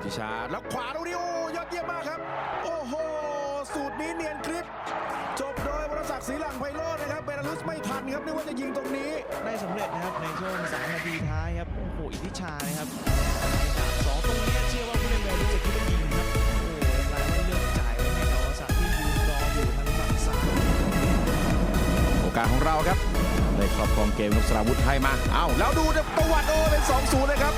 อิทธิชาแล้วขวาตรงนี้โอ้ยอดเยี่ยมมากครับ โอ้โห สูตรนี้เนียนคลิป จบโดยวรศักดิ์ศรีหลังไพโรจน์นะครับเบลารุสไม่ทันครับนึกว่าจะยิงตรงนี้ได้สำเร็จนะครับในช่วง3นาทีท้ายครับโอ้โหอิทธิชานะครับสองตรงเนี้ยเชื่อว่าผู้เล่นเวลุสจะคิดว่ายิงครับโอ้โหกลายว่าเลือกจ่ายไว้ให้นอสักดิ์ที่ยืนรออยู่ทางฝั่งซ้ายโอกาสของเราครับได้ครอบครองเกมครับสราวุธให้มา เอาแล้วดูนะประวัติโอเป็น2-0เลยครับ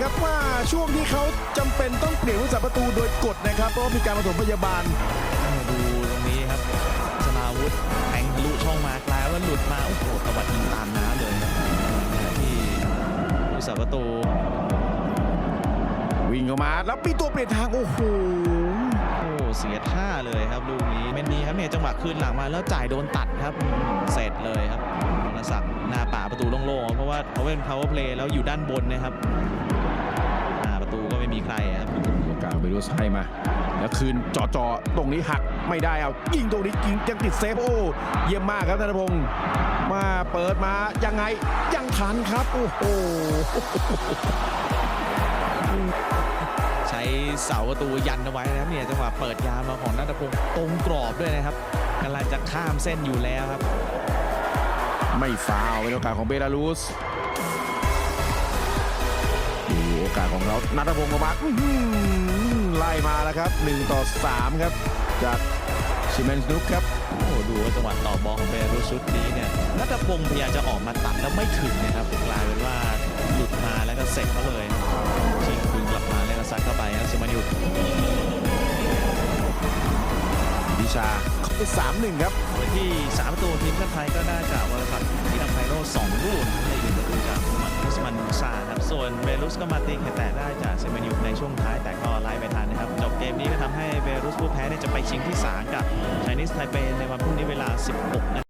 ครับว่าช่วงที่เขาจำเป็นต้องเปลี่ยนผู้สับประตูโดยกฎนะครับ เพราะว่ามีการผสมพยาบาล ดูตรงนี้ครับสลาวุธแทงทะลุช่องมากลายว่าหลุดมาโอ้โหตวัดยิงตามน้ำเลยครับที่ผู้สาประตู วิ่งเข้ามาแล้วปีตัวเปลี่ยนทางโอ้โหโอ้เสียท่าเลยครับลูกนี้เมนดีครับเนี่ยจังหวะคืนหลังมาแล้วจ่ายโดนตัดครับอืมเสร็จเลยครับ ว่าเขาเป็น power play แล้วอยู่ด้านบนนะครับหน้าประตูก็ไม่มีใครครับโอกาสเบลูสให้มา แล้วคืนจ่อจอๆตรงนี้หักไม่ได้เอายิงตรงนี้ยิงยังติดเซฟโอ้เยี่ยมมากครับธนพงศ์มาเปิดมายังไงยังทันครับ โอ้โหใช้เสาประตูยันเอาไว้นะครับเนี่ยจังหวะเปิดยาวมาของนัทพงศ์ตรงกรอบด้วยนะครับกำลังจะข้ามเส้นอยู่แล้วครับ ไม่ฟาวล์เป็นโอกาสของเบลารุสดูโอกาสของเรานัทพงศ์ออกมาอื้อหือไล่มาแล้วครับ 1 ต่อ 3 ครับ จากชิเมนสนุกครับโอ้โหดูว่าจังหวะต่อบอลของเบรุสชุดนี้เนี่ยนัทพงศ์พยายามจะออกมาตัดแล้วไม่ถึงนะครับกลายเป็นว่าหลุดมาแล้วก็เสร็จเขาเลยชิงคืนกลับมาแล้วก็ซัดเข้าไปนะซิมานิววิชาเขา ไป3-1ครับโดยที่สามประตูทีมชาติไทยก็ได้จากวรศักดิ์ที่นำไพโรสองลูกในอีกหนึ่งประตูจากมันคุสมันซาครับส่วนเบรุสก็มาตีแข่แต่ได้จากเซมานิวในช่วงท้ายแต่ก็ไล่ไม่ทันนะครับจบเกมนี้ก็ทำให้เบรุสผู้แพ้เนี่ยจะไปชิงที่3กับไชนีสไทเปในวันพรุ่งนี้เวลา 16นาฬิกา